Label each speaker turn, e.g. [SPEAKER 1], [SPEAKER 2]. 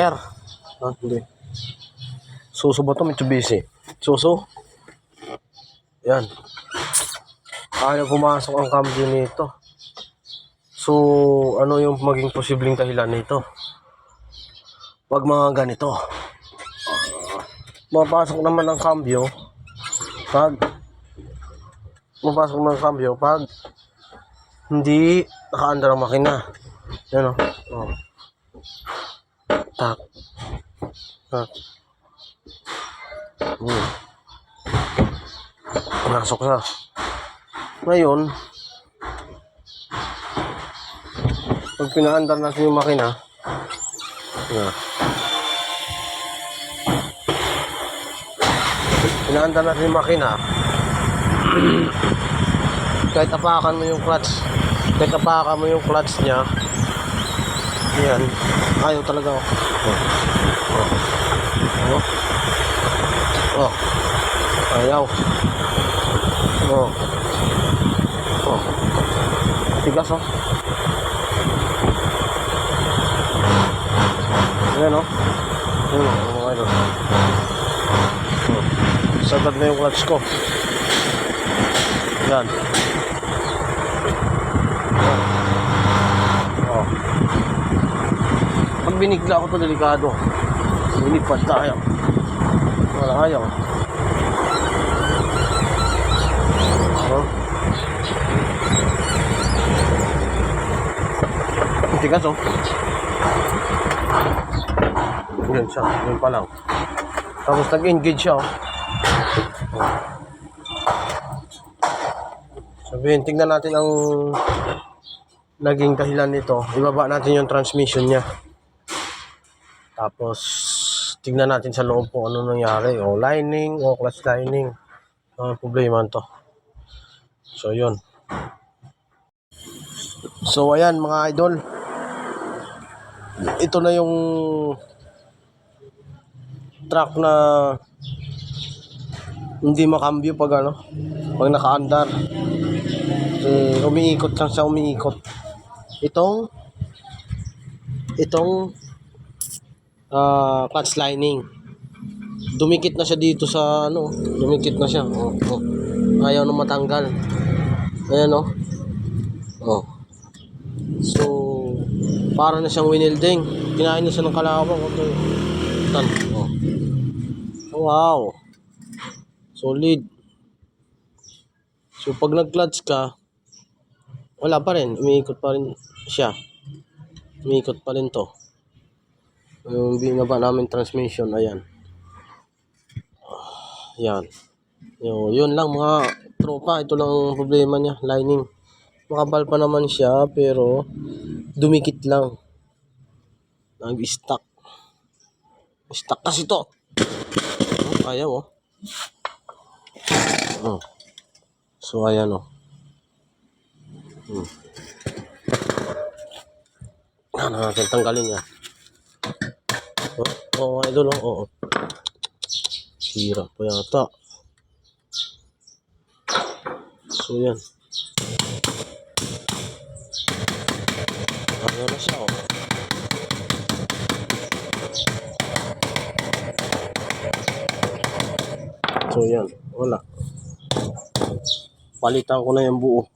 [SPEAKER 1] Air. Ah, hindi. Suso ba ito? Mitsubishi. Suso? Yan. Ayaw pumasok ang cambio nito. So, ano yung maging posibleng dahilan nito? Pag mga ganito. Mapasok naman ang cambio pag mapasok ang cambio pag hindi nakaandar ang makina. Yan o. Oh. Tak. Tak. Hmm. Pasok na. Ngayon, pag pinaandar natin yung makina, yan. Pinaandar natin yung makina, kahit apakan mo yung clutch, kahit apakan mo yung clutch niya, yan, ayaw talaga. Oh. Oh. Oh. Oh. Ayaw. Oh. Oh. Tigas oh. Ayan oh. Ayan oh, mga idol. Oh. Sagad na yung clutch ko. Yan. Oh. Oh. Pag binigla ako to delikado. Binigpad tayo. Wala ayaw. Oh. Tigas oh. Yan siya. Yan pa lang. Tapos nag-engage siya. Oh. Sabihin, tingnan natin ang naging dahilan nito. Ibaba natin yung transmission niya. Tapos, tingnan natin sa loob kung ano nangyari. O lining, o clutch lining. Ang problema to. So, yun. So, ayan mga idol. Ito na yung truck na hindi makambyo pag ano, pag nakaandar. Eh, umiikot lang siya, umiikot. Itong, itong ah clutch lining. Dumikit na siya dito sa ano, dumikit na siya. Oh, oh. Ayaw na matanggal. Ayan oh. Oh. So, para na siyang winilding. Kinain na siya ng kalawang. Okay. Tan. Oh. Wow. Solid. So, pag nag-clutch ka, wala pa rin. Umiikot pa rin siya. Umiikot pa rin to. Yung binaba namin transmission, ayan. Yan. Yun, yun lang mga tropa. Ito lang ang problema niya, lining. Makapal pa naman siya, pero dumikit lang. Nag-stuck. Stuck kasi to. Oh, ayaw oh. Oh. So, ayan oh. Hmm. Ano natin tanggalin niya. Oh, oh, idol, oh, oh. Sira pa yata. So, yan. Ano na siya, oh. So, yan. Wala. Palitan ko na yung buo.